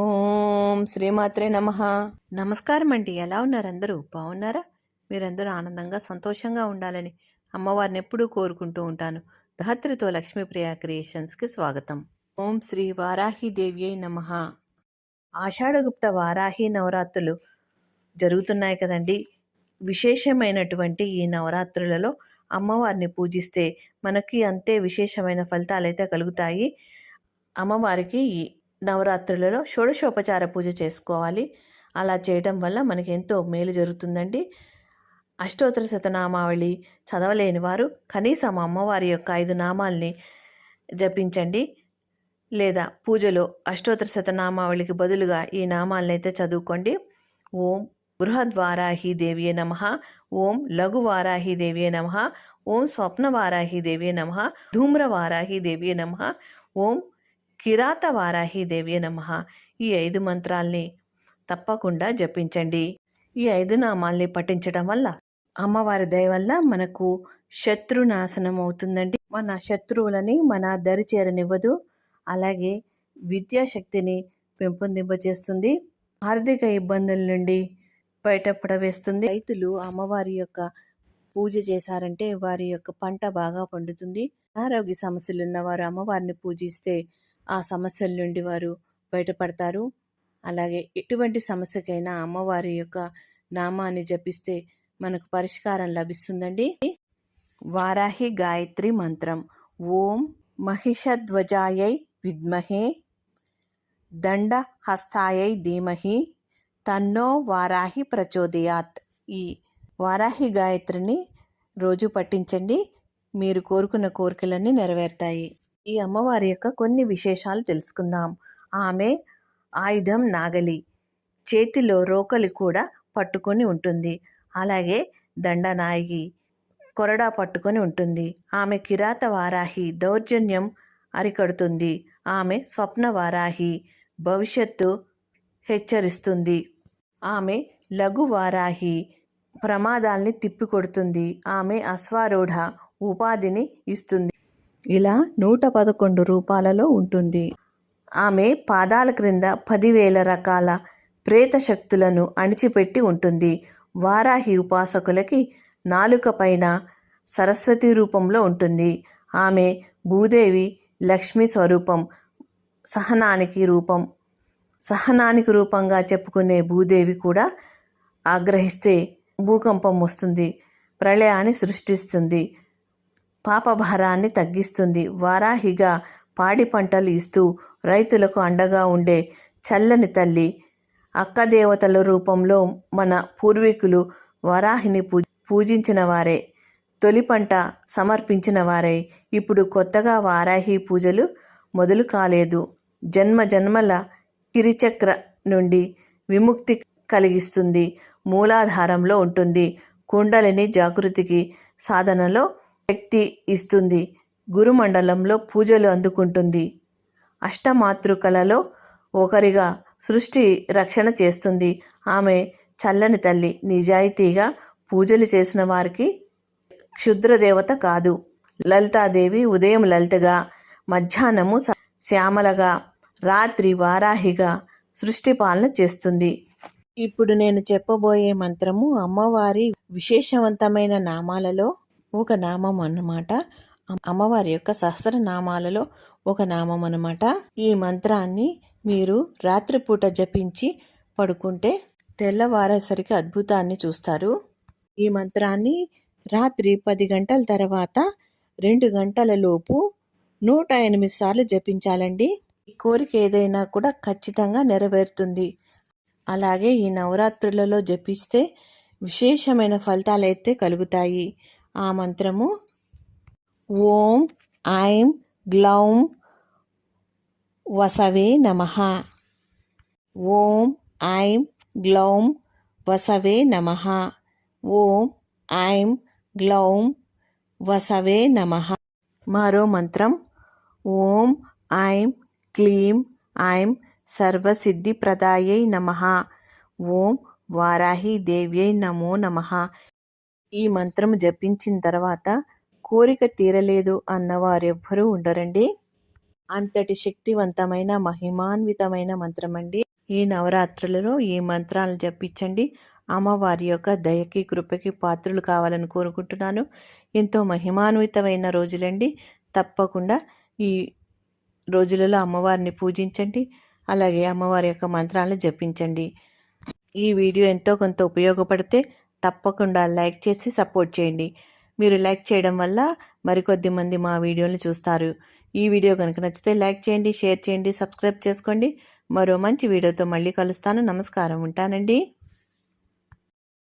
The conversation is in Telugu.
ఓం శ్రీమాత్రే నమ. నమస్కారం అండి ఎలా ఉన్నారు అందరూ? బాగున్నారా? మీరందరూ ఆనందంగా సంతోషంగా ఉండాలని అమ్మవారిని ఎప్పుడూ కోరుకుంటూ ఉంటాను. ధాత్రితో లక్ష్మీప్రియ క్రియేషన్స్కి స్వాగతం. ఓం శ్రీ వారాహి దేవ్యై నమ. ఆషాఢగుప్త వారాహి నవరాత్రులు జరుగుతున్నాయి కదండి. విశేషమైనటువంటి ఈ నవరాత్రులలో అమ్మవారిని పూజిస్తే మనకి అంతే విశేషమైన ఫలితాలైతే కలుగుతాయి. అమ్మవారికి ఈ నవరాత్రులలో షోడశోపచార పూజ చేసుకోవాలి. అలా చేయడం వల్ల మనకి ఎంతో మేలు జరుగుతుందండి. అష్టోత్తర శతనామావళి చదవలేని వారు కనీసం అమ్మవారి యొక్క ఐదు నామాల్ని జపించండి. లేదా పూజలో అష్టోత్తర శతనామావళికి బదులుగా ఈ నామాలను అయితే చదువుకోండి. ఓం బృహద్వారాహి దేవియే నమ. ఓం లఘువారాహి దేవియే నమ. ఓం స్వప్నవారాహి దేవియే నమ. ధూమ్రవారాహి దేవియే నమ. ఓం కిరాత వారాహి దేవియ నమ. ఈ ఐదు మంత్రాల్ని తప్పకుండా జపించండి. ఈ ఐదు నామాల్ని పఠించడం వల్ల అమ్మవారి దయ వల్ల మనకు శత్రు నాశనం అవుతుందండి. మన శత్రువులని మన దరి చేరనివ్వదు. అలాగే విద్యాశక్తిని పెంపొందింపజేస్తుంది. ఆర్థిక ఇబ్బందుల నుండి బయటపడవేస్తుంది. రైతులు అమ్మవారి యొక్క పూజ చేశారంటే వారి యొక్క పంట బాగా పండుతుంది. ఆరోగ్య సమస్యలు ఉన్నవారు అమ్మవారిని పూజిస్తే ఆ సమస్యల నుండి వారు బయటపడతారు. అలాగే ఎటువంటి సమస్యకైనా అమ్మవారి యొక్క నామాన్ని జపిస్తే మనకు పరిష్కారం లభిస్తుందండి. వారాహి గాయత్రి మంత్రం. ఓం మహిషధ్వజాయై విద్మహే దండ హస్తాయై ధీమహి తన్నో వారాహి ప్రచోదయాత్. ఈ వారాహి గాయత్రిని రోజు పఠించండి. మీరు కోరుకున్న కోరికలన్నీ నెరవేరుతాయి. ఈ అమ్మవారి యొక్క కొన్ని విశేషాలు తెలుసుకుందాం. ఆమె ఆయుధం నాగలి. చేతిలో రోకలి కూడా పట్టుకొని ఉంటుంది. అలాగే దండనాయగి కొరడా పట్టుకొని ఉంటుంది. ఆమె కిరాత వారాహి దౌర్జన్యం అరికడుతుంది. ఆమె స్వప్న వారాహి భవిష్యత్తు హెచ్చరిస్తుంది. ఆమె లఘు వారాహి ప్రమాదాల్ని తిప్పికొడుతుంది. ఆమె అశ్వారూఢ ఉపాధిని ఇస్తుంది. ఇలా నూట పదకొండు రూపాలలో ఉంటుంది. ఆమె పాదాల క్రింద పదివేల రకాల ప్రేత శక్తులను అణిచిపెట్టి ఉంటుంది. వారాహి ఉపాసకులకి నాలుక పైన సరస్వతి రూపంలో ఉంటుంది. ఆమె భూదేవి లక్ష్మి స్వరూపం సహనానికి రూపం సహనానికి రూపంగా చెప్పుకునే భూదేవి కూడా ఆగ్రహిస్తే భూకంపం వస్తుంది ప్రళయాన్ని సృష్టిస్తుంది. పాపభారాన్ని తగ్గిస్తుంది. వారాహిగా పాడి పంటలు ఇస్తూ రైతులకు అండగా ఉండే చల్లని తల్లి అక్కదేవతల రూపంలో మన పూర్వీకులు వరాహిని పూ పూజించిన వారే తొలి పంట సమర్పించిన వారే. ఇప్పుడు కొత్తగా వారాహి పూజలు మొదలు కాలేదు. జన్మ జన్మల కిరిచక్ర నుండి విముక్తి కలిగిస్తుంది. మూలాధారంలో ఉంటుంది. కుండలిని జాగృతికి సాధనలో శక్తి ఇస్తుంది. గురుమండలంలో పూజలు అందుకుంటుంది. అష్టమాతృకలలో ఒకరిగా సృష్టి రక్షణ చేస్తుంది. ఆమె చల్లని తల్లి నిజాయితీగా పూజలు చేసిన వారికి క్షుద్రదేవత కాదు. లలితాదేవి ఉదయం లలితగా మధ్యాహ్నము శ్యామలగా రాత్రి వారాహిగా సృష్టి పాలన చేస్తుంది. ఇప్పుడు నేను చెప్పబోయే మంత్రము అమ్మవారి విశేషవంతమైన నామాలలో ఒక నామం అన్నమాట. అమ్మవారి యొక్క సహస్రనామాలలో ఒక నామం అన్నమాట. ఈ మంత్రాన్ని మీరు రాత్రిపూట జపించి పడుకుంటే తెల్లవారేసరికి అద్భుతాన్ని చూస్తారు. ఈ మంత్రాన్ని రాత్రి పది గంటల తర్వాత రెండు గంటల లోపు నూట ఎనిమిది సార్లు జపించాలండి. ఈ కోరిక ఏదైనా కూడా ఖచ్చితంగా నెరవేరుతుంది. అలాగే ఈ నవరాత్రులలో జపిస్తే విశేషమైన ఫలితాలైతే కలుగుతాయి. ఆ మంత్రము. ఓం ఐం గ్లౌం వసవే నమ. ఓం ఐం గ్లౌం వసవే నమ. ఓం ఐం గ్లౌం వసవే నమ. మరో మంత్రం. ఓం ఐం క్లీం ఐం సర్వసిద్ధిప్రదాయై నమ. ఓం వారాహి దేవ్యై నమో నమ. ఈ మంత్రం జపించిన తర్వాత కోరిక తీరలేదు అన్నవారెవ్వరూ ఉండరండి. అంతటి శక్తివంతమైన మహిమాన్వితమైన మంత్రం అండి ఈ నవరాత్రులలో ఈ మంత్రాలను జపించండి. అమ్మవారి యొక్క దయకి కృపకి పాత్రలు కావాలని కోరుకుంటున్నాను. ఎంతో మహిమాన్వితమైన రోజులండి. తప్పకుండా ఈ రోజులలో అమ్మవారిని పూజించండి. అలాగే అమ్మవారి యొక్క మంత్రాలను జపించండి. ఈ వీడియో ఎంతో కొంత ఉపయోగపడితే తప్పకుండా లైక్ చేసి సపోర్ట్ చేయండి. మీరు లైక్ చేయడం వల్ల మరికొద్ది మంది మా వీడియోని చూస్తారు. ఈ వీడియో కనుక నచ్చితే లైక్ చేయండి షేర్ చేయండి సబ్స్క్రైబ్ చేసుకోండి. మరో మంచి వీడియోతో మళ్ళీ కలుస్తాను. నమస్కారం. ఉంటానండి.